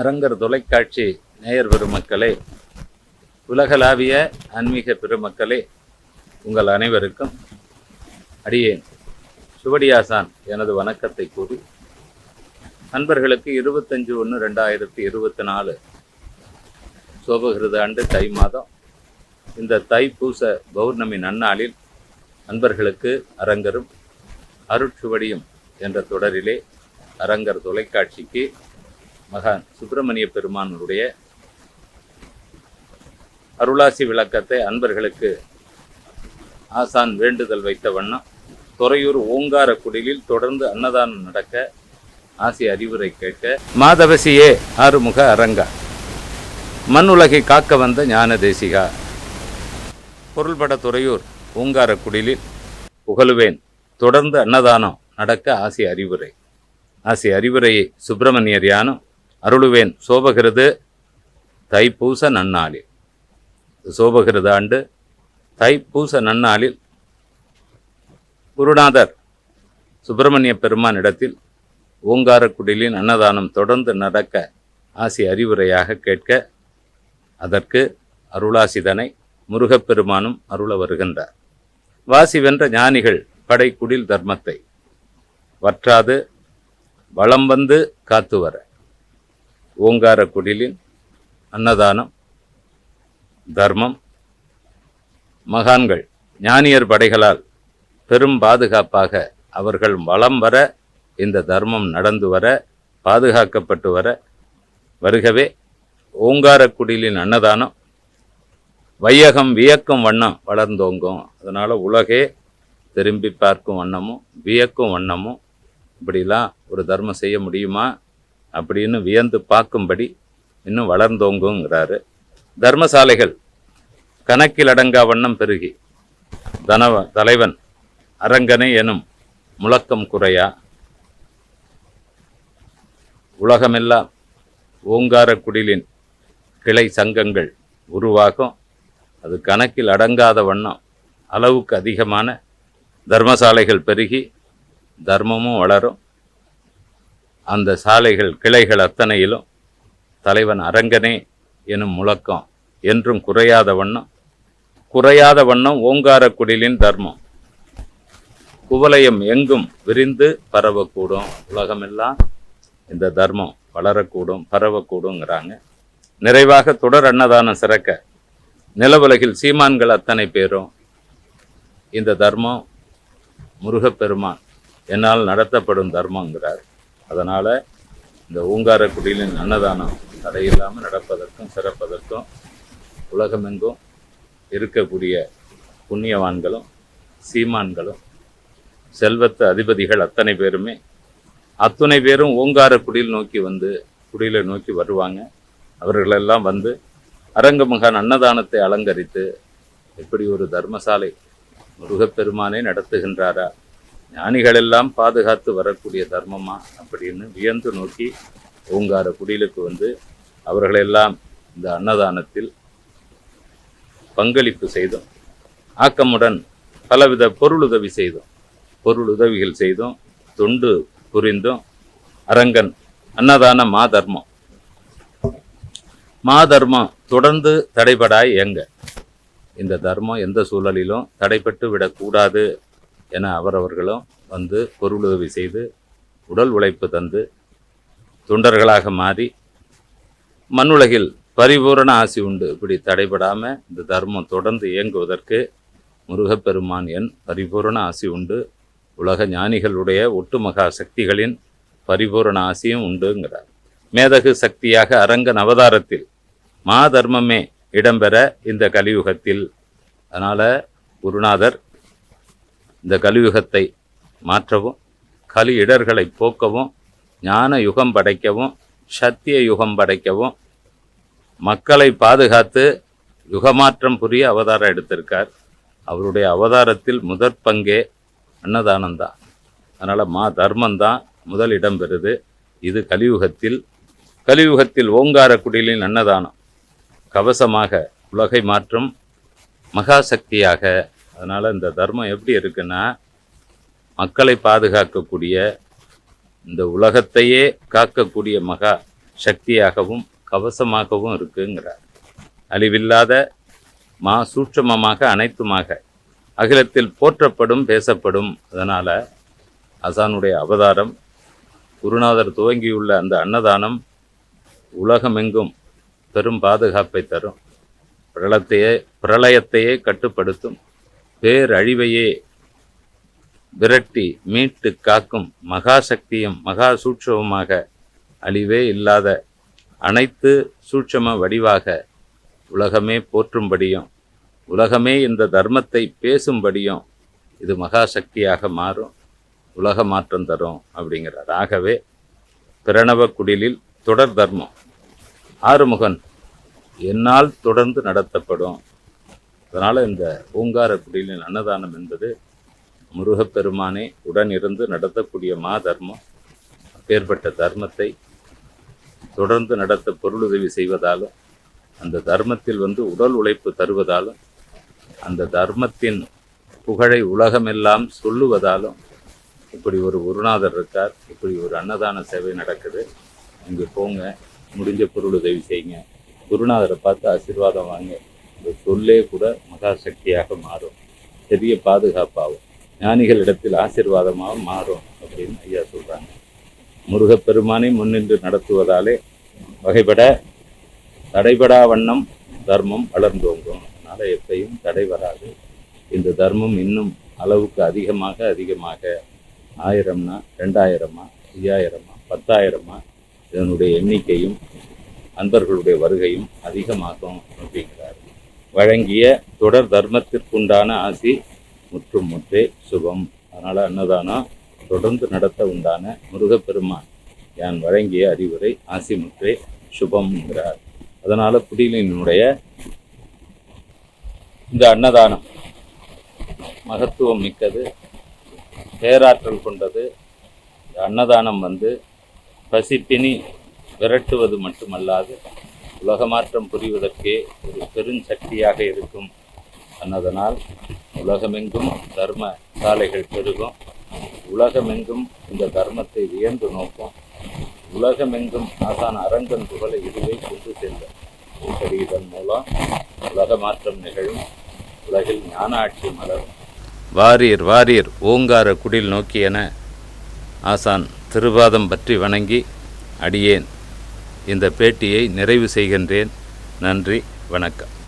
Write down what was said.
அரங்கர் தொலைக்காட்சி நேயர் பெருமக்களே உலகளாவிய ஆன்மீக பெருமக்களே உங்கள் அனைவருக்கும் அடியேன். சுவடியாசான் எனது வணக்கத்தை கூறி நண்பர்களுக்கு இருபத்தஞ்சு ஒன்று ரெண்டாயிரத்தி இருபத்தி நாலு சோபகிருத ஆண்டு தை மாதம் இந்த தை பூச பௌர்ணமி நன்னாளில் நண்பர்களுக்கு அரங்கரும் அருட்சுவடியும் என்ற தொடரிலே அரங்கர் தொலைக்காட்சிக்கு மகான் சுப்பிரமணிய பெருமானுடைய அருளாசி விளக்கத்தை அன்பர்களுக்கு ஆசான் வேண்டுதல் வைத்த வண்ணம் துறையூர் ஓங்கார குடிலில் தொடர்ந்து அன்னதானம் நடக்க ஆசி அறிவுரை கேட்க மாதவசியே ஆறுமுக அரங்கா. மண் உலகை காக்க வந்த ஞான தேசிகா. பொருள்பட துறையூர் ஓங்கார குடிலில் புகழுவேன். தொடர்ந்து அன்னதானம் நடக்க ஆசி அறிவுரை. ஆசி அறிவுரையை சுப்பிரமணியர் யானம் அருளுவேன். சோபகிருது தைப்பூச நன்னாளில். சோபகிருத ஆண்டு தைப்பூச நன்னாளில் குருநாதர் சுப்பிரமணிய பெருமான் இடத்தில் ஓங்காரக்குடிலின் அன்னதானம் தொடர்ந்து நடக்க ஆசி அறிவுரையாக கேட்க அதற்கு அருளாசிதனை முருகப்பெருமானும் அருள வருகின்றார். வாசி வென்ற ஞானிகள் படை குடில் தர்மத்தை வற்றாது வளம் வந்து காத்து வர. ஓங்கார குடிலின் அன்னதானம் தர்மம் மகான்கள் ஞானியர் படைகளால் பெரும் பாதுகாப்பாக அவர்கள் வளம் வர இந்த தர்மம் நடந்து வர பாதுகாக்கப்பட்டு வர வருகவே ஓங்கார குடிலின் அன்னதானம். வையகம் வியக்கும் வண்ணம் வளர்ந்தோங்கும். அதனால் உலகே திரும்பி பார்க்கும் வண்ணமும் வியக்கும் வண்ணமும் இப்படிலாம் ஒரு தர்மம் செய்ய முடியுமா? அப்படின்னு வியந்து பார்க்கும்படி இன்னும் வளர்ந்தோங்குங்கிறாரு. தர்மசாலைகள் கணக்கில் அடங்கா வண்ணம் பெருகி தனவ தலைவன் அரங்கனை எனும் முழக்கம் குறையா? உலகமெல்லாம் ஓங்கார குடிலின் கிளை சங்கங்கள் உருவாகும். அது கணக்கில் அடங்காத வண்ணம் அளவுக்கு அதிகமான தர்மசாலைகள் பெருகி தர்மமும் வளரும். அந்த சாலைகள் கிளைகள் அத்தனையிலும் தலைவன் அரங்கனே எனும் முழக்கம் என்றும் குறையாத வண்ணம் குறையாத வண்ணம் ஓங்கார குடிலின் தர்மம். குவலயம் எங்கும் விரிந்து பரவக்கூடும் உலகமெல்லாம் இந்த தர்மம் வளரக்கூடும் பரவக்கூடுங்கிறாங்க. நிறைவாக தொடர் அன்னதானம் சிறக்க நிலவுலகில் சீமான்கள் அத்தனை பேரும் இந்த தர்மம் முருகப்பெருமான் என்னால் நடத்தப்படும் தர்மங்கிறார். அதனால் இந்த ஊங்காரக்குடியிலின் அன்னதானம் தடையில்லாமல் நடப்பதற்கும் சிறப்பதற்கும் உலகமெங்கும் இருக்கக்கூடிய புண்ணியவான்களும் சீமான்களும் செல்வத்து அதிபதிகள் அத்தனை பேருமே அத்தனை பேரும் ஓங்கார நோக்கி வந்து குடிலை நோக்கி வருவாங்க. அவர்களெல்லாம் வந்து அரங்கமகான் அன்னதானத்தை அலங்கரித்து எப்படி ஒரு தர்மசாலை முருகப்பெருமானே நடத்துகின்றாரா? ஞானிகளெல்லாம் பாதுகாத்து வரக்கூடிய தர்மமா அப்படின்னு வியந்து நோக்கி ஓங்கார குடிலுக்கு வந்து அவர்களெல்லாம் இந்த அன்னதானத்தில் பங்களிப்பு செய்தோம். ஆக்கமுடன் பலவித பொருளுதவி செய்தோம். பொருளுதவிகள் செய்தோம். தொண்டு புரிந்தும். அரங்கன் அன்னதான மாதர்மம் மாதர்மம் தொடர்ந்து தடைபடாய் எங்க இந்த தர்மம் எந்த சூழலிலும் தடைப்பட்டு விடக்கூடாது என அவரவர்களும் வந்து பொருளுதவி செய்து உடல் உழைப்பு தந்து தொண்டர்களாக மாறி மண்ணுலகில் பரிபூரண ஆசி உண்டு. இப்படி தடைபடாமல் இந்த தர்மம் தொடர்ந்து இயங்குவதற்கு முருகப்பெருமான் என் பரிபூரண ஆசி உண்டு. உலக ஞானிகளுடைய ஒட்டுமகா சக்திகளின் பரிபூரண ஆசியும் உண்டுங்கிறார். மேதகு சக்தியாக அரங்கன் அவதாரத்தில் மா தர்மமே இடம்பெற இந்த கலியுகத்தில். அதனால் குருநாதர் இந்த கலியுகத்தை மாற்றவும் கலி இடர்களை போக்கவும் ஞான யுகம் படைக்கவும் சத்திய யுகம் படைக்கவும் மக்களை பாதுகாத்து யுகமாற்றம் புரிய அவதாரம் எடுத்திருக்கார். அவருடைய அவதாரத்தில் முதற் பங்கே அன்னதானம் தான் அதனால் மா தர்மந்தான் முதல் இடம் பெறுது. இது கலியுகத்தில் கலியுகத்தில் ஓங்கார குடிலின் அன்னதானம். கவசமாக உலகை மாற்றும் மகாசக்தியாக அதனால் இந்த தர்மம் எப்படி இருக்குன்னா மக்களை பாதுகாக்கக்கூடிய இந்த உலகத்தையே காக்கக்கூடிய மகா சக்தியாகவும் கவசமாகவும் இருக்குங்கிறார். அழிவில்லாத மா சூட்சமமாக அனைத்துமாக அகிலத்தில் போற்றப்படும் பேசப்படும். அதனால் அசானுடைய அவதாரம் குருநாதர் துவங்கியுள்ள அந்த அன்னதானம் உலகமெங்கும் பெரும் பாதுகாப்பை தரும். பிரளத்தையே பிரளயத்தையே கட்டுப்படுத்தும். பேரழிவையே விரட்டி மீட்டு காக்கும் மகாசக்தியும் மகா சூட்சமமாக அழிவே இல்லாத அனைத்து சூட்சம வடிவாக உலகமே போற்றும்படியும் உலகமே இந்த தர்மத்தை பேசும்படியும் இது மகாசக்தியாக மாறும் உலக மாற்றம் தரும் அப்படிங்கிறார். ஆகவே பிரணவ குடிலில் தொடர் தர்மம். ஆறுமுகன் என்னால் தொடர்ந்து நடத்தப்படும். அதனால் இந்த ஓங்கார குடிலின் அன்னதானம் என்பது முருகப்பெருமானே உடன் இருந்து நடத்தக்கூடிய மா தர்மம் அப்பேற்பட்ட தர்மத்தை தொடர்ந்து நடத்த பொருளுதவி செய்வதாலும் அந்த தர்மத்தில் வந்து உடல் உழைப்பு தருவதாலும் அந்த தர்மத்தின் புகழை உலகமெல்லாம் சொல்லுவதாலும் இப்படி ஒரு குருநாதர் இருக்கார் இப்படி ஒரு அன்னதான சேவை நடக்குது. இங்கே போங்க முடிஞ்ச பொருளுதவி செய்யுங்க. குருநாதரை பார்த்து ஆசீர்வாதம் வாங்க. இந்த சொல்லே கூட மகாசக்தியாக மாறும். பெரிய பாதுகாப்பாகும். ஞானிகளிடத்தில் ஆசிர்வாதமாக மாறும் அப்படின்னு ஐயா சொல்கிறாங்க முருகப்பெருமானை முன்னின்று நடத்துவதாலே வகைப்பட தடைபடா வண்ணம் தர்மம் வளர்ந்தோங்கும். அதனால் எப்பையும் தடை வராது. இந்த தர்மம் இன்னும் அளவுக்கு அதிகமாக அதிகமாக ஆயிரம்னா ரெண்டாயிரமா ஐயாயிரமா பத்தாயிரமா இதனுடைய எண்ணிக்கையும் அன்பர்களுடைய வருகையும் அதிகமாகும் அப்படிங்கிறார். வழங்கிய தொடர் தர்மத்திற்குண்டான ஆசி முற்றும் முற்றே சுபம். அதனால் அன்னதானம் தொடர்ந்து நடத்த உண்டான முருகப்பெருமான் யான் வழங்கிய அறிவுரை ஆசி முற்றே சுபம்ங்கிறார். அதனால் குடிலினுடைய இந்த அன்னதானம் மகத்துவம் மிக்கது பேராற்றல் கொண்டது. இந்த அன்னதானம் வந்து பசிப்பினி விரட்டுவது மட்டுமல்லாது உலகமாற்றம் புரிவதற்கே ஒரு பெருஞ்சக்தியாக இருக்கும் அன்னதனால் உலகமெங்கும் தர்ம சாலைகள் பெருகும். உலகமெங்கும் இந்த தர்மத்தை வியந்து நோக்கும். உலகமெங்கும் ஆசான அரங்கன் புகழை இதுவே கொண்டு செல்லும். இப்படி இதன் மூலம் உலக மாற்றம் நிகழும். உலகில் ஞான ஆட்சி மலரும். வாரியர் வாரீர் ஓங்கார குடில் நோக்கியன ஆசான் திருவாதம் பற்றி வணங்கி அடியேன். இந்த பேட்டியை நிறைவு செய்கின்றேன். நன்றி வணக்கம்.